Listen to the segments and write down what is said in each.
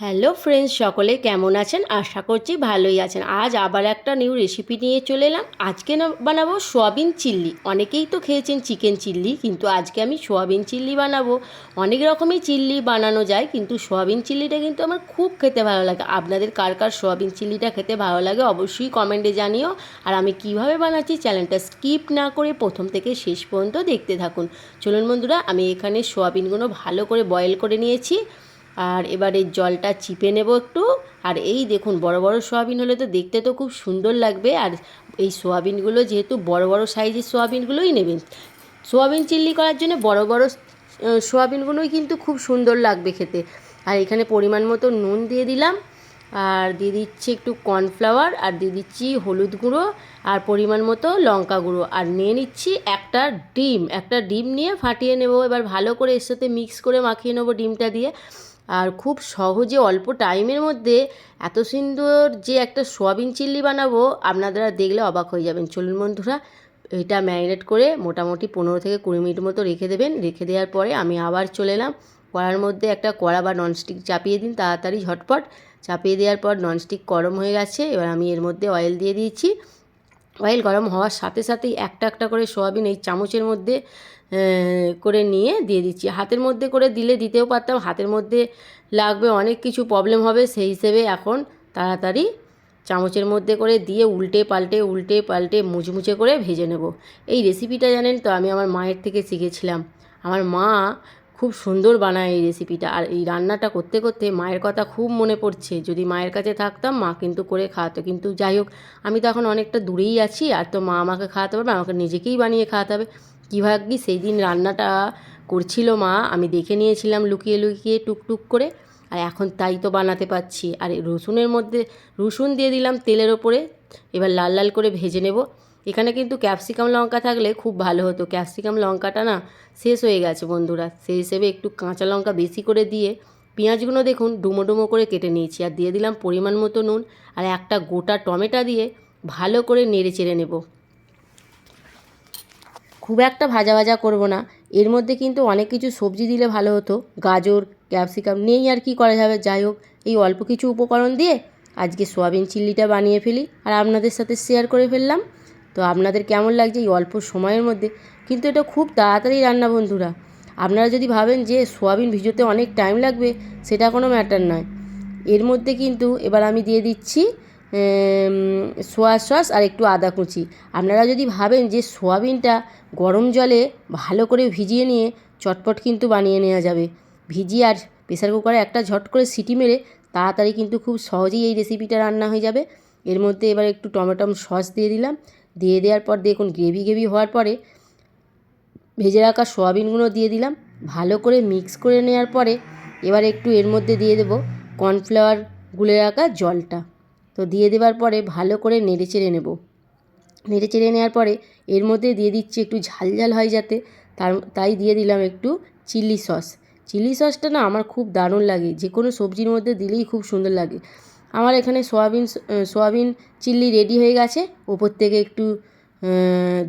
Hello friends সকলে কেমন আছেন? আশা করছি ভালোই আছেন। আজ আবার একটা নিউ রেসিপি নিয়ে চলে এলাম। আজকে বানাবো সোয়াবিন চিল্লি। অনেকেই তো খেয়েছেন চিকেন চিল্লি, কিন্তু আজকে আমি সোয়াবিন চিল্লি বানাবো। অনেক রকমই চিল্লি বানানো যায়, কিন্তু সোয়াবিন চিল্লিটা কিন্তু আমার খুব খেতে ভালো লাগে। আপনাদের কার কার সোয়াবিন চিল্লিটা খেতে ভালো লাগে অবশ্যই কমেন্টে জানিও। আর আমি কীভাবে বানাচ্ছি চ্যানেলটা স্কিপ না করে প্রথম থেকে শেষ পর্যন্ত দেখতে থাকুন। চলুন বন্ধুরা, আমি এখানে সোয়াবিনগুলো ভালো করে বয়েল করে নিয়েছি। আর এবারে জলটা চিপে নেব একটু। আর এই দেখুন, বড় বড় সোয়াবিন হলে তো দেখতে তো খুব সুন্দর লাগবে। আর এই সোয়াবিনগুলো যেহেতু বড় বড় সাইজের সোয়াবিনগুলোই নেবেন। সোয়াবিন চিল্লি করার জন্য বড় বড় সোয়াবিনগুলোই কিন্তু খুব সুন্দর লাগবে খেতে। আর এখানে পরিমাণ মতো নুন দিয়ে দিলাম। আর দিয়ে দিচ্ছি একটু কর্নফ্লাওয়ার, আর দিয়ে দিচ্ছি হলুদ গুঁড়ো, আর পরিমাণ মতো লঙ্কা গুঁড়ো। আর নিয়ে নিচ্ছি একটা ডিম। একটা ডিম নিয়ে ফাটিয়ে নেব। এবার ভালো করে এর সাথে মিক্স করে মাখিয়ে নেব ডিমটা দিয়ে। আর খুব সহজে অল্প টাইমের মধ্যে এত সুন্দর যে একটা সোয়াবিন চিল্লি বানাবো, আপনারা দেখলে অবাক হয়ে যাবেন। চলুন বন্ধুরা, এটা ম্যারিনেট করে মোটামুটি পনেরো থেকে কুড়ি মিনিট মতো রেখে দেবেন। রেখে দেওয়ার পরে আমি আবার চলে এলাম। কড়ার মধ্যে একটা কড়া বা ননস্টিক চাপিয়ে দিন তাড়াতাড়ি ঝটপট। চাপিয়ে দেওয়ার পর ননস্টিক গরম হয়ে গেছে, এবার আমি এর মধ্যে অয়েল দিয়ে দিয়েছি। অয়েল গরম হওয়ার সাথে সাথেই একটা একটা করে সোয়াবিন এই চামচের মধ্যে করে নিয়ে দিয়ে দিচ্ছি। হাতের মধ্যে করে দিলে দিতেও পারতাম, হাতের মধ্যে লাগবে অনেক কিছু প্রবলেম হবে, সেই হিসেবে এখন তাড়াতাড়ি চামচের মধ্যে করে দিয়ে উল্টে পাল্টে উল্টে পাল্টে মুচমুচে করে ভেজে নেব। এই রেসিপিটা জানেন তো, আমি আমার মায়ের থেকে শিখেছিলাম। আমার মা খুব সুন্দর বানায় এই রেসিপিটা আর এই রান্নাটা করতে করতে মায়ের কথা খুব মনে পড়ছে। যদি মায়ের কাছে থাকতাম, মা কিন্তু করে খাওয়াতো। কিন্তু যাই হোক, আমি তো এখন অনেকটা দূরেই আছি আর তো মা আমাকে খাওয়াতে পারবে, আমাকে নিজেকেই বানিয়ে খাওয়াতে হবে। কি সেই দিন রান্নাটা করছিল মা। আমি দেখে নিয়েছিলাম লুকিয়ে লুকিয়ে, টুকটুক করে। আর এখন তাই তো বানাতে পারছি। আর রসুনের মধ্যে, রসুন দিয়ে দিলাম তেলের ওপরে। এবার লাল লাল করে ভেজে নেব। এখানে কিন্তু ক্যাপসিকাম লঙ্কা থাকলে খুব ভালো হতো। ক্যাপসিকাম লঙ্কাটা না শেষ হয়ে গেছে বন্ধুরা। সেই হিসেবে একটু কাঁচা লঙ্কা বেশি করে দিয়ে পেঁয়াজগুলো দেখুন ডুমো ডুমো করে কেটে নিয়েছি। আর দিয়ে দিলাম পরিমাণ মতো নুন আর একটা গোটা টমেটো দিয়ে ভালো করে নেড়ে চেড়ে নেব। খুব একটা ভাজা ভাজা করব না। এর মধ্যে কিন্তু অনেক কিছু সবজি দিলে ভালো হতো। গাজর, ক্যাপসিকাম নেই আর কি করা যাবে। যাই হোক, এই অল্প কিছু উপকরণ দিয়ে আজকে সোয়াবিন চিল্লিটা বানিয়ে ফেলি। আর আপনাদের সাথে শেয়ার করে ফেললাম। তো আপনাদের কেমন লাগছে এই অল্প সময়ের মধ্যে? কিন্তু এটা খুব তাড়াতাড়ি রান্না বন্ধুরা। আপনারা যদি ভাবেন যে সোয়াবিন ভিজোতে অনেক টাইম লাগবে, সেটা কোনো ম্যাটার নয়। এর মধ্যে কিন্তু এবার আমি দিয়ে দিচ্ছি সোয়া সস আর একটু আদা কুচি। আপনারা যদি ভাবেন যে সোয়াবিনটা গরম জলে ভালো করে ভিজিয়ে নিয়ে চটপট কিন্তু বানিয়ে নেওয়া যাবে। ভিজিয়ে আর প্রেসার কুকারে একটা ঝট করে সিটি মেরে তাড়াতাড়ি কিন্তু খুব সহজেই এই রেসিপিটা রান্না হয়ে যাবে। এর মধ্যে এবার একটু টমেটম সস দিয়ে দিলাম। দিয়ে দেওয়ার পর দেখুন গ্রেভি গ্রেভি হওয়ার পরে ভেজে রাখা সোয়াবিনগুলো দিয়ে দিলাম। ভালো করে মিক্স করে নেওয়ার পরে এবার একটু এর মধ্যে দিয়ে দেবো কর্নফ্লাওয়ার গুলে রাখা জলটা। তো দিয়ে দেওয়ার পরে ভালো করে নেড়ে চেড়ে নেব। নেড়ে চেড়ে নেওয়ার পরে এর মধ্যে দিয়ে দিচ্ছি একটু ঝাল ঝাল হয় যাতে। তার তাই দিয়ে দিলাম একটু চিলি সস। চিলি সসটা না আমার খুব দারুণ লাগে। যে কোনো সবজির মধ্যে দিলেই খুব সুন্দর লাগে। আমার এখানে সোয়াবিন সোয়াবিন চিল্লি রেডি হয়ে গেছে। ওপর থেকে একটু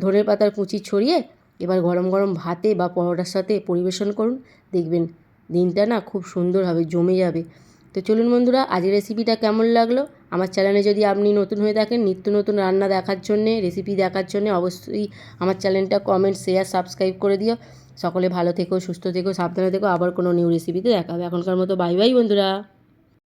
ধনে পাতার কুচি ছড়িয়ে এবার গরম গরম ভাতে বা পরোটার সাথে পরিবেশন করুন। দেখবেন দিনটা না খুব সুন্দর হবে, জমে যাবে। তো চলুন বন্ধুরা, আজকের রেসিপিটা কেমন লাগল? আমার চ্যানেলে যদি আপনি নতুন হয়ে থাকেন, নিত্য নতুন রান্না দেখার জন্যে রেসিপি দেখার জন্যে, অবশ্যই আমার চ্যানেলটা কমেন্ট শেয়ার সাবস্ক্রাইব করে দিও। সকলে ভালো থেকো, সুস্থ থেকো, সাবধানে থেকো। আবার কোনো নিউ রেসিপিতে দেখাবে এখনকার মতো বাই বাই বন্ধুরা।